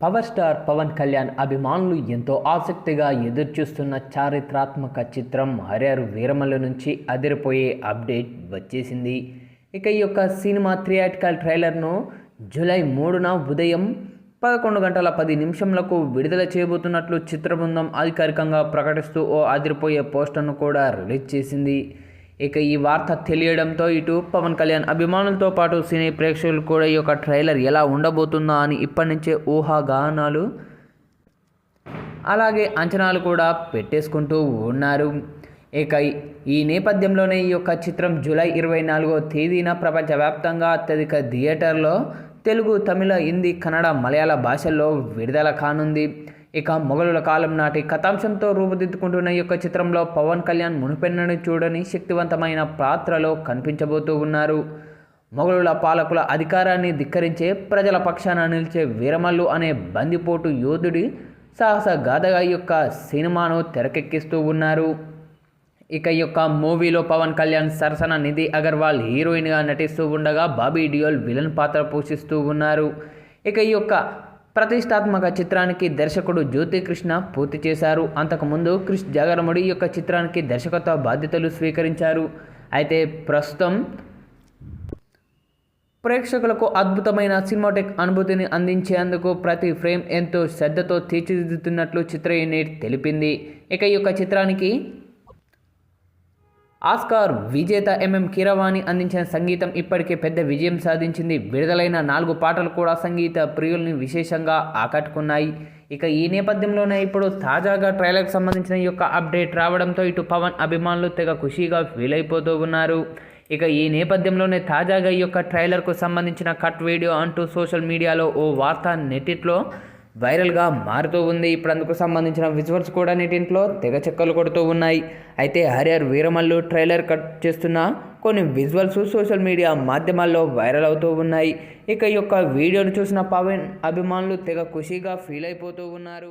Power star Pawan Kalyan అభిమానులు ఎంతో ఆసక్తిగా ఎదురుచూస్తున్న చారిత్రాత్మక చిత్రం హరిహర్ వీరమల నుంచి అదిరిపోయే అప్డేట్ వచ్చేసింది. ఇక ఈ యొక్క సినిమా థియేటికల్ ట్రైలర్ను జూలై మూడున ఉదయం పదకొండు గంటల పది నిమిషంలకు విడుదల చేయబోతున్నట్లు చిత్ర బృందం అధికారికంగా ప్రకటిస్తూ ఓ అదిరిపోయే పోస్టర్ను కూడా రిలీజ్ చేసింది. ఇక ఈ వార్త తెలియడంతో ఇటు పవన్ కళ్యాణ్ అభిమానులతో పాటు సినీ ప్రేక్షకులు కూడా ఈ యొక్క ట్రైలర్ ఎలా ఉండబోతుందా అని ఇప్పటి నుంచే ఊహాగానాలు. అలాగే అంచనాలు కూడా పెట్టేసుకుంటూ ఉన్నారు. ఇక ఈ నేపథ్యంలోనే ఈ యొక్క చిత్రం జూలై ఇరవై నాలుగో తేదీన ప్రపంచవ్యాప్తంగా అత్యధిక థియేటర్లో తెలుగు తమిళ హిందీ కన్నడ మలయాళ భాషల్లో విడుదల కానుంది. ఇక మొఘలుల కాలం నాటి కథాంశంతో రూపుదిద్దుకుంటున్న ఈ యొక్క చిత్రంలో పవన్ కళ్యాణ్ మునిపెన్నని చూడని శక్తివంతమైన పాత్రలో కనిపించబోతూ ఉన్నారు. మొఘలుల పాలకుల అధికారాన్ని ధిక్కరించే ప్రజల పక్షాన నిలిచే వీరమల్లు అనే బందిపోటు యోధుడి సాహస గాథగా ఈ యొక్క సినిమాను తెరకెక్కిస్తూ ఉన్నారు. ఇక యొక్క మూవీలో పవన్ కళ్యాణ్ సరసన నిధి అగర్వాల్ హీరోయిన్గా నటిస్తూ ఉండగా బాబీ డియోల్ విలన్ పాత్ర పోషిస్తూ ఉన్నారు. ఇక ఈ యొక్క ప్రతిష్టాత్మక చిత్రానికి దర్శకుడు జ్యోతి కృష్ణ పూర్తి చేశారు. అంతకుముందు క్రిష్ జాగరముడి యొక్క చిత్రానికి దర్శకత్వ బాధ్యతలు స్వీకరించారు. అయితే ప్రస్తుతం ప్రేక్షకులకు అద్భుతమైన సినిమాటిక్ అనుభూతిని అందించేందుకు ప్రతి ఫ్రేమ్ ఎంతో శ్రద్ధతో తీర్చిదిద్దుతున్నట్లు చిత్ర యూనిట్ తెలిపింది. ఇక ఈ యొక్క చిత్రానికి ఆస్కార్ విజేత ఎంఎం కీరవాణి అందించిన సంగీతం ఇప్పటికే పెద్ద విజయం సాధించింది. విడుదలైన నాలుగు పాటలు కూడా సంగీత ప్రియుల్ని విశేషంగా ఆకట్టుకున్నాయి. ఇక ఈ నేపథ్యంలోనే ఇప్పుడు తాజాగా ట్రైలర్కి సంబంధించిన ఈ యొక్క అప్డేట్ రావడంతో ఇటు పవన్ అభిమానులు తెగ ఖుషీగా ఫీల్ అయిపోతూ ఉన్నారు. ఇక ఈ నేపథ్యంలోనే తాజాగా ఈ యొక్క ట్రైలర్కు సంబంధించిన కట్ వీడియో అంటూ సోషల్ మీడియాలో ఓ వార్త నెట్టిట్లో వైరల్గా మారుతూ ఉంది. ఇప్పుడు అందుకు సంబంధించిన విజువల్స్ కూడా నీటింట్లో తెగ చెక్కలు కొడుతూ ఉన్నాయి. అయితే హరిహర్ వీరమల్లు ట్రైలర్ కట్ చేస్తున్న కొన్ని విజువల్స్ సోషల్ మీడియా మాధ్యమాల్లో వైరల్ అవుతూ ఉన్నాయి. ఇక ఈ యొక్క వీడియోను చూసిన పవన్ అభిమానులు తెగ ఖుషీగా ఫీల్ అయిపోతూ ఉన్నారు.